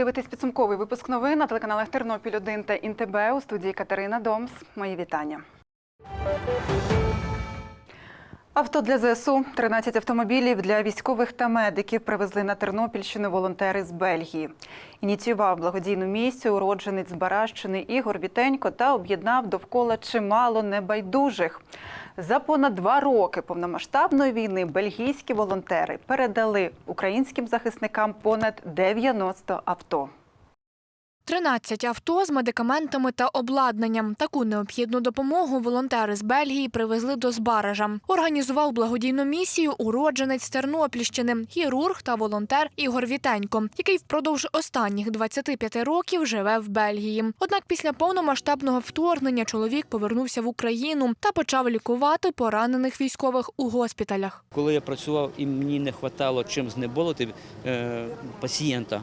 Ви дивитесь підсумковий випуск новин на телеканалах Тернопіль 1 та Інтеб у студії Катерина Домс. Мої вітання. Авто для ЗСУ, 13 автомобілів для військових та медиків привезли на Тернопільщину волонтери з Бельгії. Ініціював благодійну місію уродженець Баращини Ігор Вітенько та об'єднав довкола чимало небайдужих. За понад два роки повномасштабної війни бельгійські волонтери передали українським захисникам понад 90 авто. 13 авто з медикаментами та обладнанням. Таку необхідну допомогу волонтери з Бельгії привезли до Збаража. Організував благодійну місію уродженець Тернопільщини, хірург та волонтер Ігор Вітенько, який впродовж останніх 25 років живе в Бельгії. Однак після повномасштабного вторгнення чоловік повернувся в Україну та почав лікувати поранених військових у госпіталях. Коли я працював і мені не вистачало чим знеболити е, пацієнта,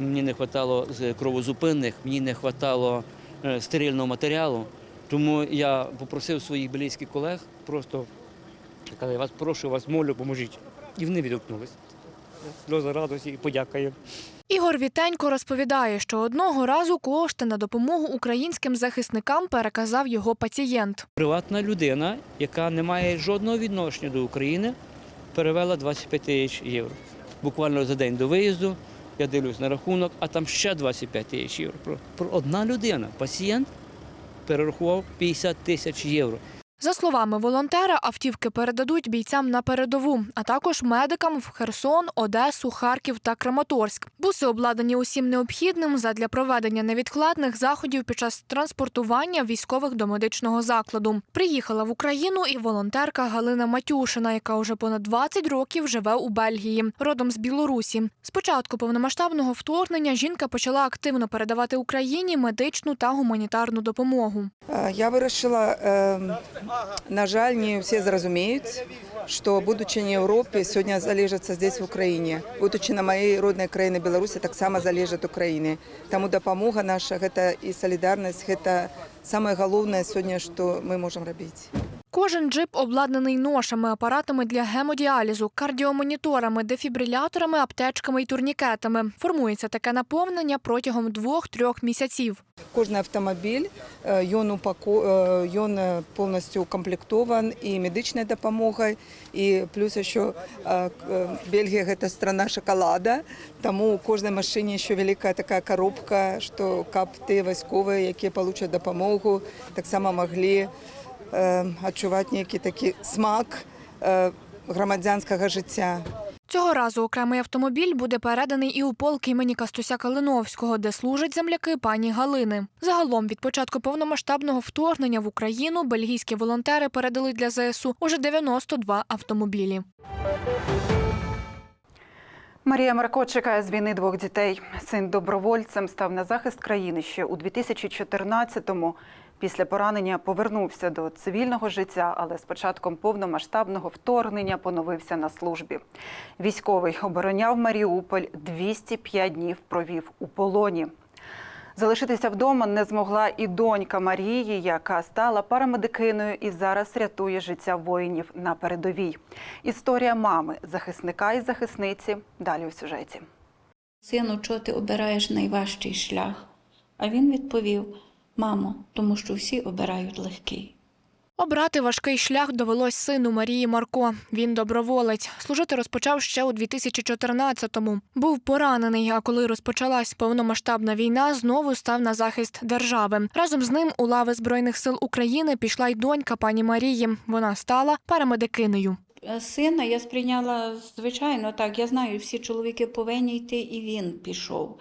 мені не вистачало кровозупинних, мені не вистачало е, стерильного матеріалу. Тому я попросив своїх близьких колег просто сказав, я вас прошу, вас молю, поможіть. І вони відгукнулися. Сльози радості і подяка. Ігор Вітенько розповідає, що одного разу кошти на допомогу українським захисникам переказав його пацієнт. Приватна людина, яка не має жодного відношення до України, перевела 25 тисяч євро. Буквально за день до виїзду я дивлюсь на рахунок, а там ще 25 тисяч євро. Про, одна людина, пацієнт, перерахував 50 тисяч євро. За словами волонтера, автівки передадуть бійцям на передову, а також медикам в Херсон, Одесу, Харків та Краматорськ. Буси обладнані усім необхідним задля проведення невідкладних заходів під час транспортування військових до медичного закладу. Приїхала в Україну і волонтерка Галина Матюшина, яка уже понад 20 років живе у Бельгії, родом з Білорусі. З початку повномасштабного вторгнення жінка почала активно передавати Україні медичну та гуманітарну допомогу. Я вирішила, е, на жаль, не всі зрозуміють, що будучи не в Європі, сьогодні залежиться здесь в Україні. Будучи на моїй родній країні Білорусі, так само залежить Україні. Тому допомога наша це і солідарність, це саме головне сьогодні, що ми можемо робити. Кожен джип обладнаний ношами, апаратами для гемодіалізу, кардіомоніторами, дефібриляторами, аптечками і турнікетами. Формується таке наповнення протягом двох-трьох місяців. Кожен автомобіль е, він, упако... е, він е, повністю укомплектован і медичною допомогою, і плюс ще Бельгія – це страна шоколада, тому у кожній машині ще велика така коробка, що капти військові, які отримають допомогу, так само могли відчувати який такий смак е, громадянського життя. Цього разу окремий автомобіль буде переданий і у полк імені Кастуся Калиновського, де служать земляки пані Галини. Загалом від початку повномасштабного вторгнення в Україну бельгійські волонтери передали для ЗСУ уже 92 автомобілі. Марія Марко чекає з війни двох дітей. Син добровольцем став на захист країни ще у 2014-му. Після поранення повернувся до цивільного життя, але з початком повномасштабного вторгнення поновився на службі. Військовий обороняв Маріуполь 205 днів провів у полоні. Залишитися вдома не змогла і донька Марії, яка стала парамедикиною і зараз рятує життя воїнів на передовій. Історія мами, захисника і захисниці далі у сюжеті. Сину, чого ти обираєш найважчий шлях? А він відповів: Мамо, тому що всі обирають легкий. Обрати важкий шлях довелось сину Марії Марко. Він доброволець. Служити розпочав ще у 2014-му. Був поранений, а коли розпочалась повномасштабна війна, знову став на захист держави. Разом з ним у лави Збройних сил України пішла й донька пані Марії. Вона стала парамедикинею. Е, Сина я сприйняла звичайно так. Я знаю, всі чоловіки повинні йти, і він пішов.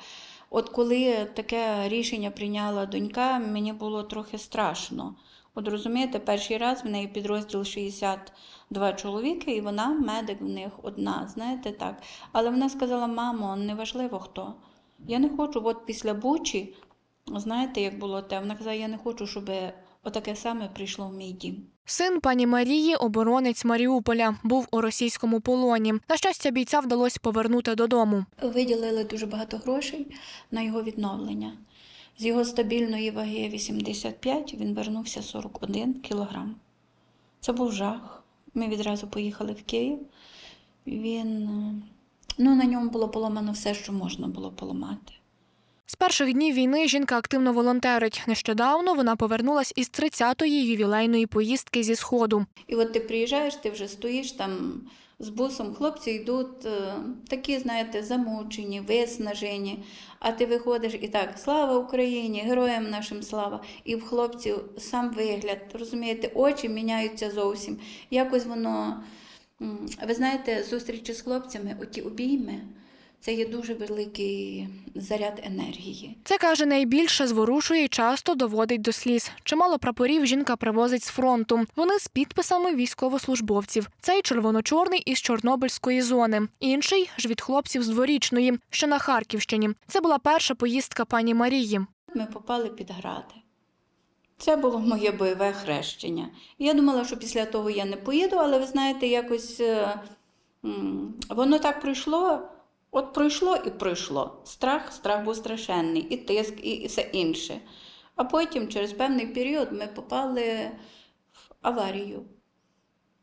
От коли таке рішення прийняла донька, мені було трохи страшно. От розумієте, перший раз в неї підрозділ 62 чоловіки, і вона медик в них одна, знаєте так. Але вона сказала: мамо, неважливо хто. Я не хочу, от після Бучі, знаєте, як було те, вона казала, я не хочу, щоб отаке саме прийшло в мій дім. Син пані Марії, оборонець Маріуполя, був у російському полоні. На щастя, бійця вдалося повернути додому. Виділили дуже багато грошей на його відновлення. З його стабільної ваги 85 він вернувся 41 кілограм. Це був жах. Ми відразу поїхали в Київ. Він Ну, на ньому було поламано все, що можна було поламати. З перших днів війни жінка активно волонтерить. Нещодавно вона повернулась із 30-ї ювілейної поїздки зі сходу. І от ти приїжджаєш, ти вже стоїш там з бусом, хлопці йдуть е, такі, знаєте, замучені, виснажені. А ти виходиш і так, слава Україні, героям нашим слава. І в хлопців сам вигляд, розумієте, очі міняються зовсім. Якось воно, ви знаєте, зустрічі з хлопцями, оті обійми, це є дуже великий заряд енергії. Це каже найбільше зворушує і часто доводить до сліз. Чимало прапорів жінка привозить з фронту. Вони з підписами військовослужбовців. Цей червоно-чорний із Чорнобильської зони, інший ж від хлопців з дворічної, що на Харківщині. Це була перша поїздка пані Марії. Ми попали під гради. Це було моє бойове хрещення. Я думала, що після того я не поїду, але ви знаєте, якось е, воно так пройшло. От пройшло і пройшло. Страх, страх був страшенний, і тиск, і, все інше. А потім, через певний період, ми попали в аварію.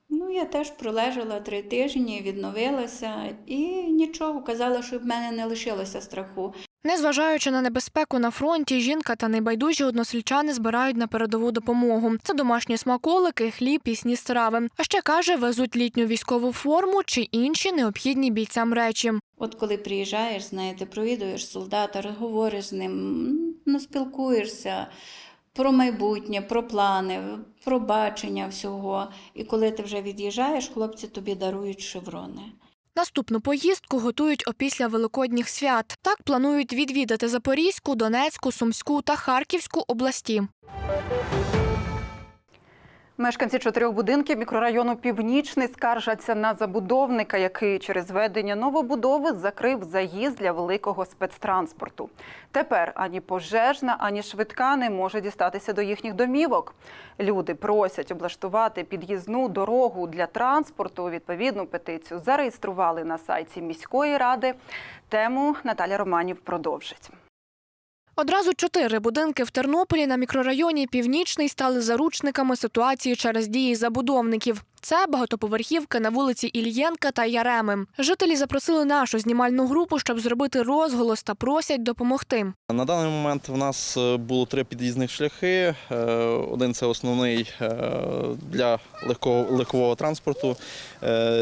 Ну, я теж пролежала три тижні, відновилася і нічого, казала, що в мене не лишилося страху. Незважаючи на небезпеку на фронті, жінка та небайдужі односельчани збирають на передову допомогу. Це домашні смаколики, хліб, пісні страви. А ще каже, везуть літню військову форму чи інші необхідні бійцям речі. От коли приїжджаєш, знаєте, провідуєш солдата, розговориш з ним, ну, спілкуєшся про майбутнє, про плани, про бачення всього. І коли ти вже від'їжджаєш, хлопці тобі дарують шеврони. Наступну поїздку готують опісля великодніх свят. Так планують відвідати Запорізьку, Донецьку, Сумську та Харківську області. Мешканці чотирьох будинків мікрорайону Північний скаржаться на забудовника, який через ведення новобудови закрив заїзд для великого спецтранспорту. Тепер ані пожежна, ані швидка не може дістатися до їхніх домівок. Люди просять облаштувати під'їзну дорогу для транспорту. Відповідну петицію зареєстрували на сайті міської ради. Тему Наталя Романів продовжить. Одразу чотири будинки в Тернополі на мікрорайоні Північний стали заручниками ситуації через дії забудовників. Це багатоповерхівки на вулиці Ільєнка та Яреми. Жителі запросили нашу знімальну групу, щоб зробити розголос та просять допомогти. На даний момент в нас е, було три під'їзних шляхи. Е, Один це основний е, для легкого легкового транспорту.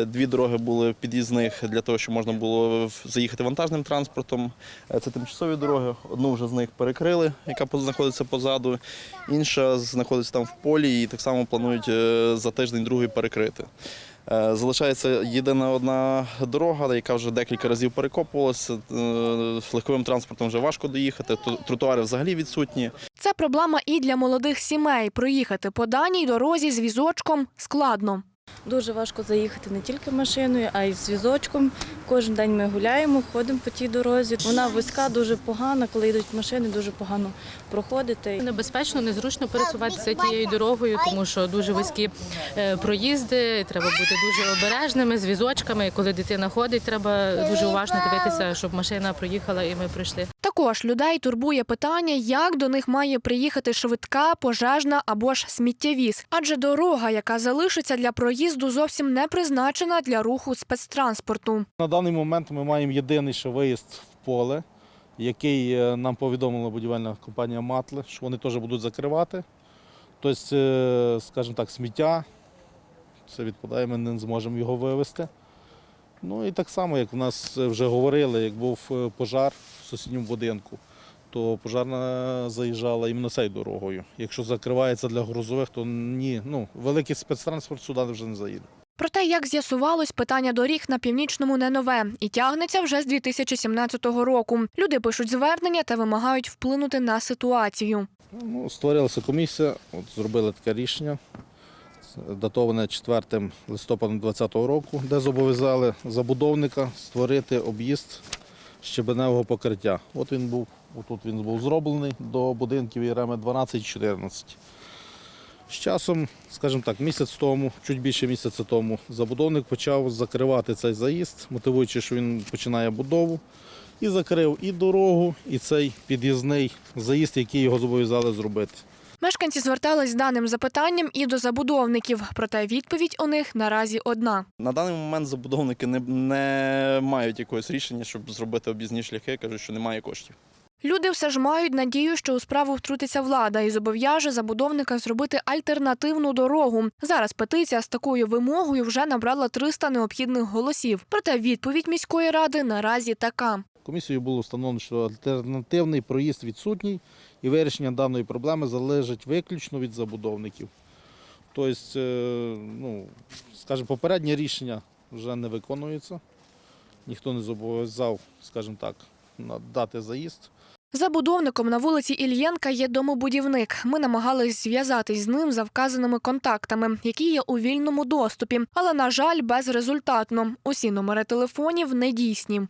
Дві дороги були під'їзних для того, щоб можна було заїхати вантажним транспортом. Це тимчасові дороги. Одну вже з них перекрили, яка знаходиться позаду. Інша знаходиться там в полі і так само планують е, за тиждень другий перекрити. Е, Залишається єдина одна дорога, яка вже декілька разів перекопувалася. Е, Легковим транспортом вже важко доїхати, ту- тротуари взагалі відсутні. Це проблема і для молодих сімей. Проїхати по даній дорозі з візочком складно. Дуже важко заїхати не тільки машиною, а й з візочком. Кожен день ми гуляємо, ходимо по тій дорозі. Вона вузька, дуже погана. Коли йдуть машини, дуже погано проходити. Небезпечно, незручно пересуватися тією дорогою, тому що дуже вузькі е, проїзди. Треба бути дуже обережними з візочками. Коли дитина ходить, треба дуже уважно дивитися, щоб машина проїхала і ми прийшли. Також людей турбує питання, як до них має приїхати швидка, пожежна або ж сміттєвіз. Адже дорога, яка залишиться для проїзду, зовсім не призначена для руху спецтранспорту. На даний момент ми маємо єдиний ще виїзд в поле, який е, нам повідомила будівельна компанія Матле, що вони теж будуть закривати. Тобто, е, скажімо так, сміття, це відпадає, ми не зможемо його вивезти. Ну і так само, як в нас вже говорили, як був е, пожар в сусідньому будинку, то пожарна заїжджала іменно цією дорогою. Якщо закривається для грузових, то ні, ну, великий спецтранспорт сюди вже не заїде. Проте, як з'ясувалось, питання доріг на північному не нове і тягнеться вже з 2017 року. Люди пишуть звернення та вимагають вплинути на ситуацію. Ну, створилася комісія, от зробили таке рішення, датоване 4 листопадом 2020 року, де зобов'язали забудовника створити об'їзд щебеневого покриття. От він був, отут він був зроблений до будинків Єреми 12-14. З часом, скажімо так, місяць тому, чуть більше місяця тому, забудовник почав закривати цей заїзд, мотивуючи, що він починає будову. І закрив і дорогу, і цей під'їзний заїзд, який його зобов'язали зробити. Мешканці звертались з даним запитанням і до забудовників, проте відповідь у них наразі одна. На даний момент забудовники не, не мають якогось рішення, щоб зробити об'їзні шляхи, кажуть, що немає коштів. Люди все ж мають надію, що у справу втрутиться влада і зобов'яже забудовника зробити альтернативну дорогу. Зараз петиція з такою вимогою вже набрала 300 необхідних голосів. Проте відповідь міської ради наразі така. Комісією було встановлено, що альтернативний проїзд відсутній і вирішення даної проблеми залежить виключно від забудовників. Тобто, е, ну, скажімо, попереднє рішення вже не виконується. Ніхто не зобов'язав, скажімо так, надати заїзд. Забудовником на вулиці Ільєнка є домобудівник. Ми намагались зв'язатись з ним за вказаними контактами, які є у вільному доступі, але на жаль, безрезультатно. Усі номери телефонів недійсні.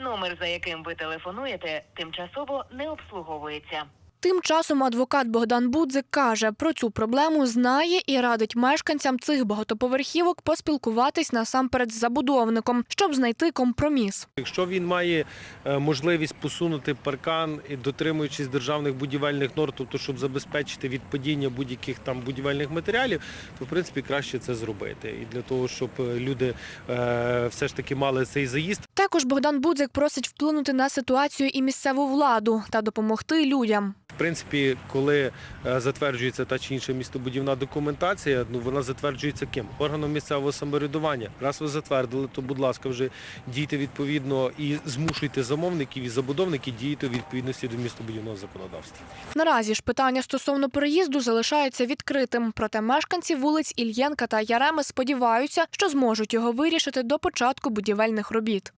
Номер, за яким ви телефонуєте, тимчасово не обслуговується. Тим часом адвокат Богдан Будзик каже, про цю проблему знає і радить мешканцям цих багатоповерхівок поспілкуватись насамперед з забудовником, щоб знайти компроміс. Якщо він має е, можливість посунути паркан і дотримуючись державних будівельних норм, тобто щоб забезпечити від падіння будь-яких там будівельних матеріалів, то в принципі краще це зробити. І для того, щоб е, люди е, все ж таки мали цей заїзд, Також Богдан Будзик просить вплинути на ситуацію і місцеву владу та допомогти людям. В принципі, коли е, затверджується та чи інша містобудівна документація, ну вона затверджується ким? Органом місцевого самоврядування. Раз ви затвердили, то будь ласка, вже дійте відповідно і змушуйте замовників і забудовників діяти у відповідності до містобудівного законодавства. Наразі ж питання стосовно переїзду залишається відкритим. Проте мешканці вулиць Ільєнка та Яреми сподіваються, що зможуть його вирішити до початку будівельних робіт.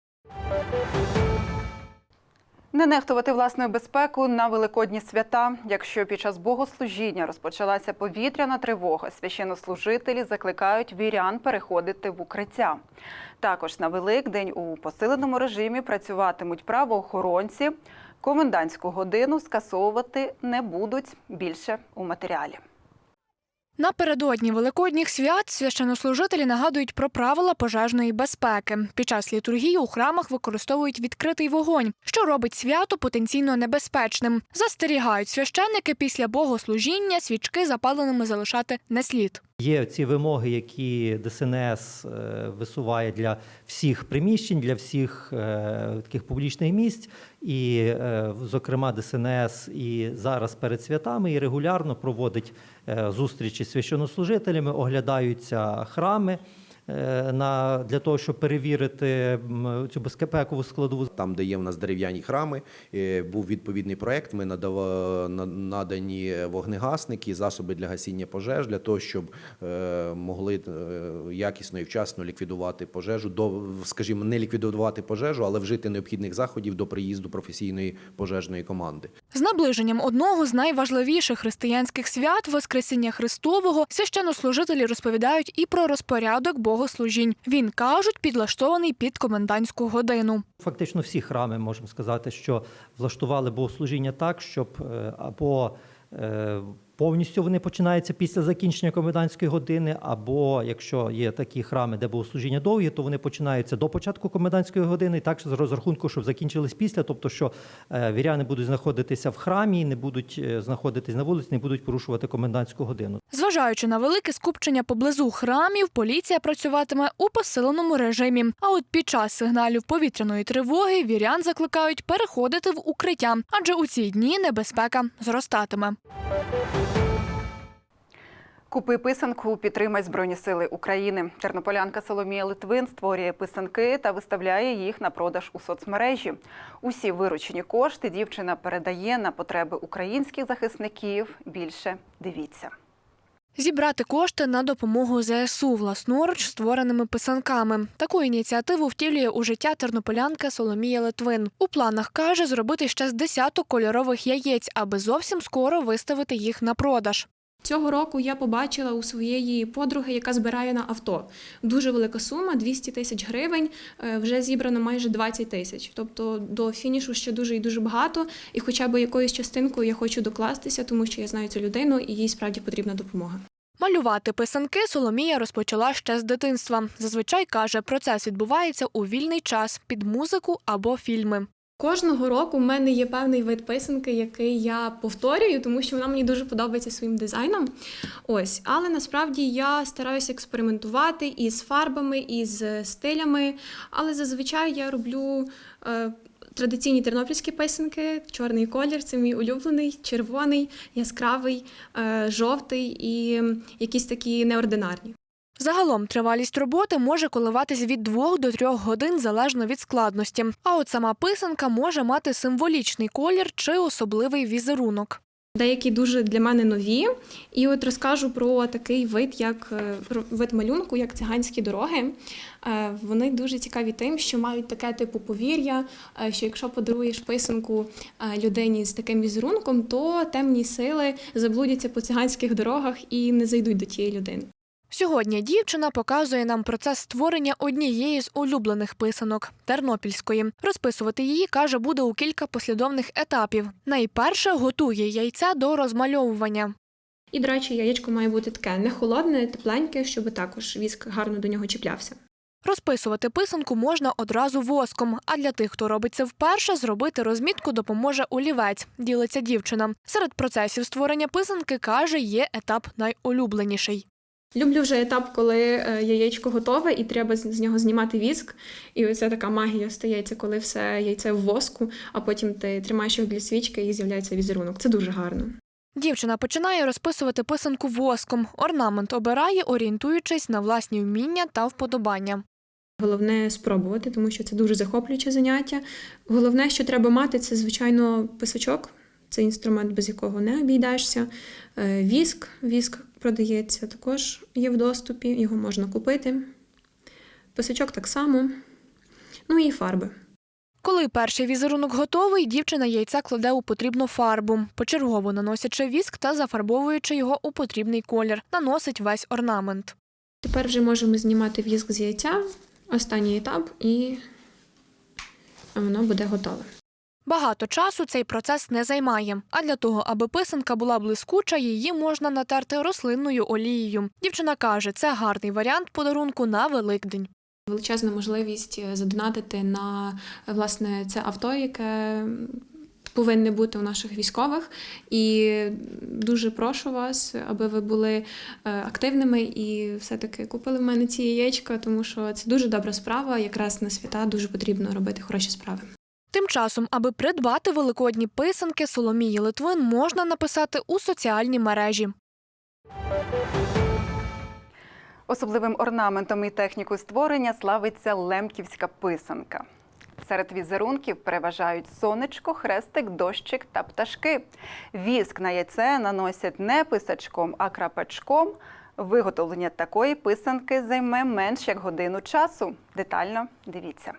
Не нехтувати власною безпекою на великодні свята. Якщо під час богослужіння розпочалася повітряна тривога, священнослужителі закликають вірян переходити в укриття. Також на Великдень у посиленому режимі працюватимуть правоохоронці. Комендантську годину скасовувати не будуть більше у матеріалі. Напередодні великодніх свят священнослужителі нагадують про правила пожежної безпеки. Під час літургії у храмах використовують відкритий вогонь, що робить свято потенційно небезпечним. Застерігають священники після богослужіння свічки запаленими залишати не слід. Є ці вимоги, які ДСНС е, висуває для всіх приміщень, для всіх е, таких публічних місць, і, е, зокрема, ДСНС і зараз перед святами і регулярно проводить зустрічі з священнослужителями, оглядаються храми. Е, На для того, щоб перевірити цю безпекову складову Там, де є в нас дерев'яні храми, е, був відповідний проект. Ми надава- на- надані вогнегасники, засоби для гасіння пожеж, для того, щоб е, могли якісно і вчасно ліквідувати пожежу, до, скажімо, не ліквідувати пожежу, але вжити необхідних заходів до приїзду професійної пожежної команди. З наближенням одного з найважливіших християнських свят Воскресіння Христового священнослужителі розповідають і про розпорядок богослужінь. Він кажуть, підлаштований під комендантську годину. Фактично всі храми можемо сказати, що влаштували богослужіння так, щоб е, або е, повністю вони починаються після закінчення комендантської години, або якщо є такі храми, де богослужіння довгі, то вони починаються до початку комендантської години, і так з розрахунку, щоб закінчились після, тобто що е, віряни будуть знаходитися в храмі, не будуть е, знаходитись на вулиці, не будуть порушувати комендантську годину. Зважаючи на велике скупчення поблизу храмів, поліція працюватиме у посиленому режимі. А от під час сигналів повітряної тривоги вірян закликають переходити в укриття, адже у ці дні небезпека зростатиме. Купи писанку, підтримай Збройні Сили України. Тернополянка Соломія Литвин створює писанки та виставляє їх на продаж у соцмережі. Усі виручені кошти дівчина передає на потреби українських захисників. Більше дивіться. Зібрати кошти на допомогу ЗСУ власноруч створеними писанками. Таку ініціативу втілює у життя тернополянка Соломія Литвин. У планах каже зробити ще з десяток кольорових яєць, аби зовсім скоро виставити їх на продаж. Цього року я побачила у своєї подруги, яка збирає на авто. Дуже велика сума 200 тисяч гривень. е, Вже зібрано майже 20 тисяч. Тобто до фінішу ще дуже і дуже багато. І хоча б якоюсь частинкою я хочу докластися, тому що я знаю цю людину і їй справді потрібна допомога. Малювати писанки Соломія розпочала ще з дитинства. Зазвичай каже, процес відбувається у вільний час під музику або фільми. Кожного року в мене є певний вид писанки, який я повторюю, тому що вона мені дуже подобається своїм дизайном. Ось, але насправді я стараюся експериментувати і з фарбами, і з стилями. Але зазвичай я роблю е, традиційні тернопільські писанки, чорний колір це мій улюблений, червоний, яскравий, е, жовтий і якісь такі неординарні. Загалом тривалість роботи може коливатись від 2 до 3 годин залежно від складності. А от сама писанка може мати символічний колір чи особливий візерунок. Деякі дуже для мене нові. І от розкажу про такий вид, як е, про вид малюнку, як циганські дороги. Е, Вони дуже цікаві тим, що мають таке типу повір'я, е, що якщо подаруєш писанку людині з таким візерунком, то темні сили заблудяться по циганських дорогах і не зайдуть до тієї людини. Сьогодні дівчина показує нам процес створення однієї з улюблених писанок тернопільської. Розписувати її каже буде у кілька послідовних етапів. Найперше готує яйця до розмальовування. І, до речі, яєчко має бути таке не холодне, тепленьке, щоб також віск гарно до нього чіплявся. Розписувати писанку можна одразу воском. А для тих, хто робить це вперше, зробити розмітку допоможе олівець. Ділиться дівчина. Серед процесів створення писанки каже, є етап найулюбленіший. Люблю вже етап, коли е, яєчко готове і треба з нього знімати віск. І оця така магія стається, коли все яйце в воску, а потім ти тримаєш його для свічки і з'являється візерунок. Це дуже гарно. Дівчина починає розписувати писанку воском. Орнамент обирає, орієнтуючись на власні вміння та вподобання. Головне спробувати, тому що це дуже захоплююче заняття. Головне, що треба мати, це звичайно писачок. Це інструмент, без якого не обійдешся. Е, Віск, віск продається, також є в доступі, його можна купити. Писачок так само. Ну і фарби. Коли перший візерунок готовий, дівчина яйця кладе у потрібну фарбу, почергово наносячи віск та зафарбовуючи його у потрібний колір, наносить весь орнамент. Тепер вже можемо знімати віск з яйця, останній етап, і воно буде готове. Багато часу цей процес не займає. А для того, аби писанка була блискуча, її можна натерти рослинною олією. Дівчина каже, це гарний варіант подарунку на Великдень. Величезна можливість е, задонатити на е, власне це авто, яке повинне бути у наших військових. І дуже прошу вас, аби ви були е, активними і все-таки купили в мене ці яєчка, тому що це дуже добра справа. Якраз на свята дуже потрібно робити хороші справи. Тим часом, аби придбати великодні писанки Соломії Литвин, можна написати у соціальні мережі. Особливим орнаментом і технікою створення славиться лемківська писанка. Серед візерунків переважають сонечко, хрестик, дощик та пташки. Віск на яйце наносять не писачком, а крапачком. Виготовлення такої писанки займе менш як годину часу. Детально дивіться.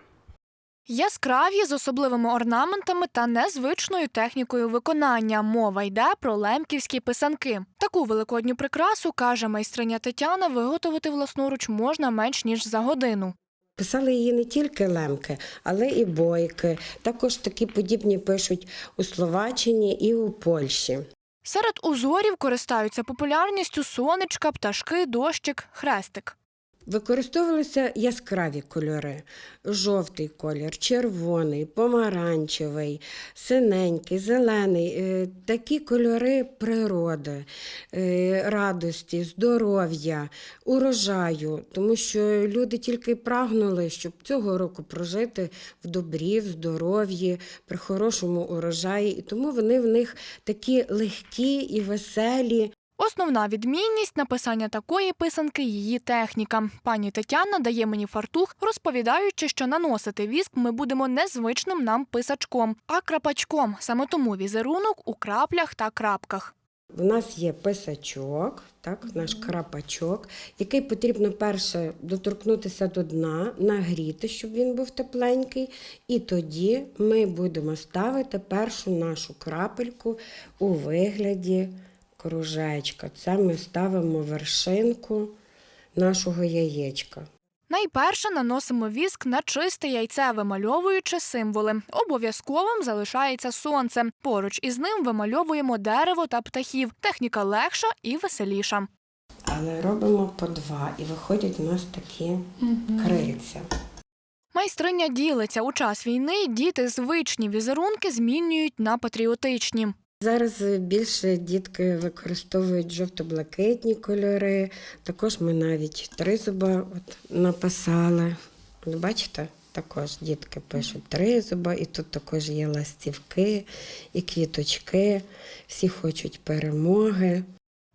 Яскраві з особливими орнаментами та незвичною технікою виконання. Мова йде про лемківські писанки. Таку великодню прикрасу, каже майстриня Тетяна, виготовити власноруч можна менш ніж за годину. Писали її не тільки лемки, але і бойки. Також такі подібні пишуть у Словаччині і у Польщі. Серед узорів користаються популярністю сонечка, пташки, дощик, хрестик. Використовувалися яскраві кольори: жовтий колір, червоний, помаранчевий, синенький, зелений. Е, Такі кольори природи, е, радості, здоров'я, урожаю, тому що люди тільки прагнули, щоб цього року прожити в добрі, в здоров'ї, при хорошому урожаї. І тому вони в них такі легкі і веселі. Основна відмінність написання такої писанки її техніка. Пані Тетяна дає мені фартух, розповідаючи, що наносити віск ми будемо не звичним нам писачком, а крапачком. Саме тому візерунок у краплях та крапках. В нас є писачок, так, наш крапачок, який потрібно перше доторкнутися до дна, нагріти, щоб він був тепленький. І тоді ми будемо ставити першу нашу крапельку у вигляді кружечка. Це ми ставимо вершинку нашого яєчка. Найперше наносимо віск на чисте яйце, вимальовуючи символи. Обов'язковим залишається сонце. Поруч із ним вимальовуємо дерево та птахів. Техніка легша і веселіша. Але робимо по два, і виходять у нас такі крильця. Майстриня ділиться у час війни. Діти звичні візерунки змінюють на патріотичні. Зараз більше дітки використовують жовто-блакитні кольори. Також ми навіть тризуба от написали. От бачите, також дітки пишуть тризуба, і тут також є ластівки і квіточки. Всі хочуть перемоги.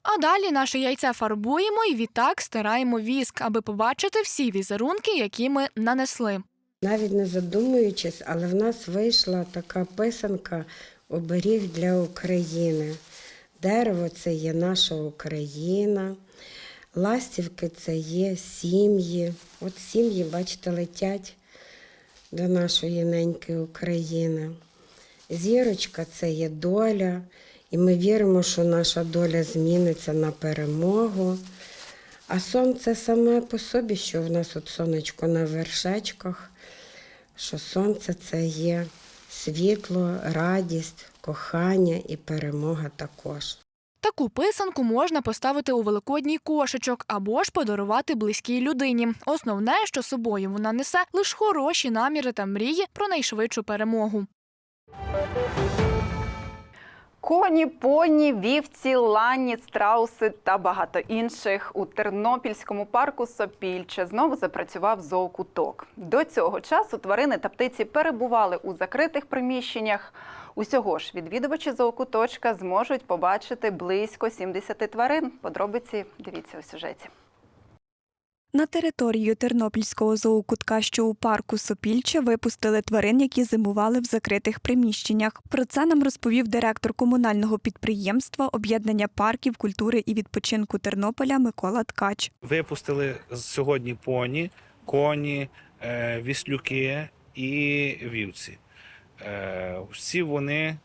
А далі наше яйце фарбуємо і відтак стираємо віск, аби побачити всі візерунки, які ми нанесли. Навіть не задумуючись, але в нас вийшла така писанка оберіг для України. Дерево це є наша Україна, ластівки це є сім'ї. От сім'ї, бачите, летять до нашої неньки України. Зірочка це є доля, і ми віримо, що наша доля зміниться на перемогу. А сонце саме по собі, що в нас от сонечко на вершечках, що сонце це є світло, радість, кохання і перемога також. Таку писанку можна поставити у великодній кошечок або ж подарувати близькій людині. Основне, що собою вона несе лише хороші наміри та мрії про найшвидшу перемогу. Коні, поні, вівці, лані, страуси та багато інших у Тернопільському парку Сопільче знову запрацював зоокуток. До цього часу тварини та птиці перебували у закритих приміщеннях. Усього ж відвідувачі зоокуточка зможуть побачити близько 70 тварин. Подробиці дивіться у сюжеті. На територію Тернопільського зоокутка, що у парку Сопільче, випустили тварин, які зимували в закритих приміщеннях. Про це нам розповів директор комунального підприємства об'єднання парків культури і відпочинку Тернополя Микола Ткач. Випустили сьогодні поні, коні, е, віслюки і вівці. Е, Всі вони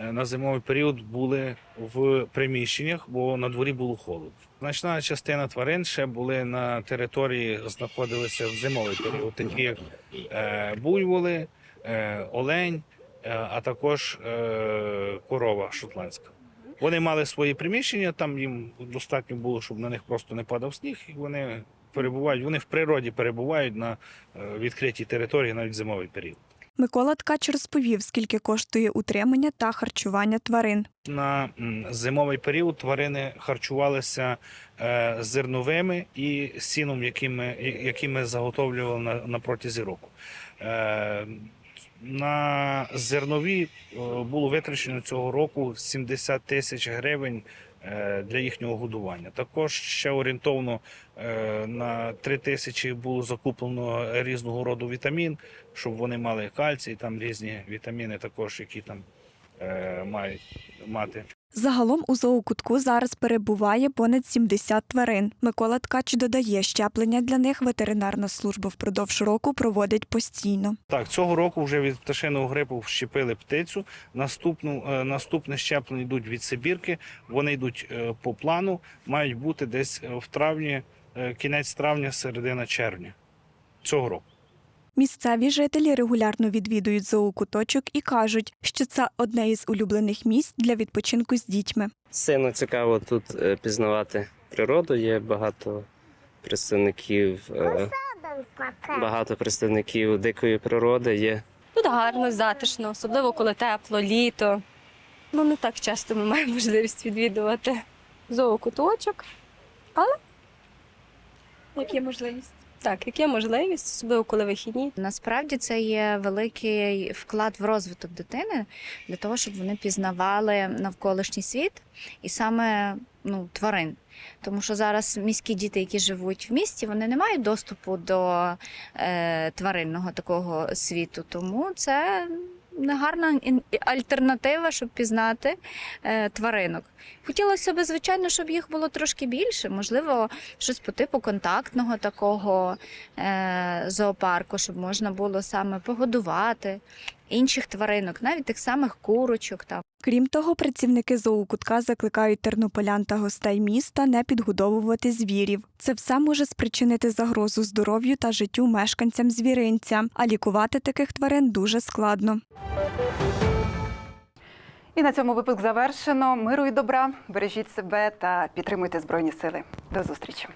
на зимовий період були в приміщеннях, бо на дворі було холодно. Значна частина тварин ще були на території, знаходилися в зимовий період, такі як е, буйволи, е, олень, е, а також е, корова шотландська. Вони мали свої приміщення, там їм достатньо було, щоб на них просто не падав сніг, і вони перебувають, вони в природі перебувають на е, відкритій території навіть зимовий період. Микола Ткач розповів, скільки коштує утримання та харчування тварин. На зимовий період тварини харчувалися е, зерновими і сіном, які ми, заготовлювали на, протязі року. Е, на зернові було витрачено цього року 70 тисяч гривень для їхнього годування. Також ще орієнтовно е, на 3 тисячі було закуплено різного роду вітамін, щоб вони мали кальцій, там різні вітаміни, також які там е, мають мати. Загалом у зоокутку зараз перебуває понад 70 тварин. Микола Ткач додає, щеплення для них ветеринарна служба впродовж року проводить постійно. Так, цього року вже від пташиного грипу вщепили птицю. Наступну, е, наступне щеплення йдуть від Сибірки. Вони йдуть е, по плану, мають бути десь е, в травні, кінець травня, середина червня цього року. Місцеві жителі регулярно відвідують зоокуточок і кажуть, що це одне із улюблених місць для відпочинку з дітьми. Сильно цікаво тут е, пізнавати природу. Є багато представників, е, багато представників дикої природи. Є Тут гарно, затишно, особливо коли тепло, літо. Ну, не так часто ми маємо можливість відвідувати зоокуточок, але як є можливість. Так, як можливість, особливо коли вихідні. Насправді це є великий вклад в розвиток дитини для того, щоб вони пізнавали навколишній світ і саме ну, тварин. Тому що зараз міські діти, які живуть в місті, вони не мають доступу до е, тваринного такого світу. Тому це гарна альтернатива, щоб пізнати е, тваринок. Хотілося б, звичайно, щоб їх було трошки більше, можливо, щось по типу контактного такого е, зоопарку, щоб можна було саме погодувати інших тваринок, навіть тих самих курочок. Там. Крім того, працівники зоокутка закликають тернополян та гостей міста не підгодовувати звірів. Це все може спричинити загрозу здоров'ю та життю мешканцям звіринця, а лікувати таких тварин дуже складно. І на цьому випуск завершено. Миру і добра. Бережіть себе та підтримуйте Збройні Сили. До зустрічі.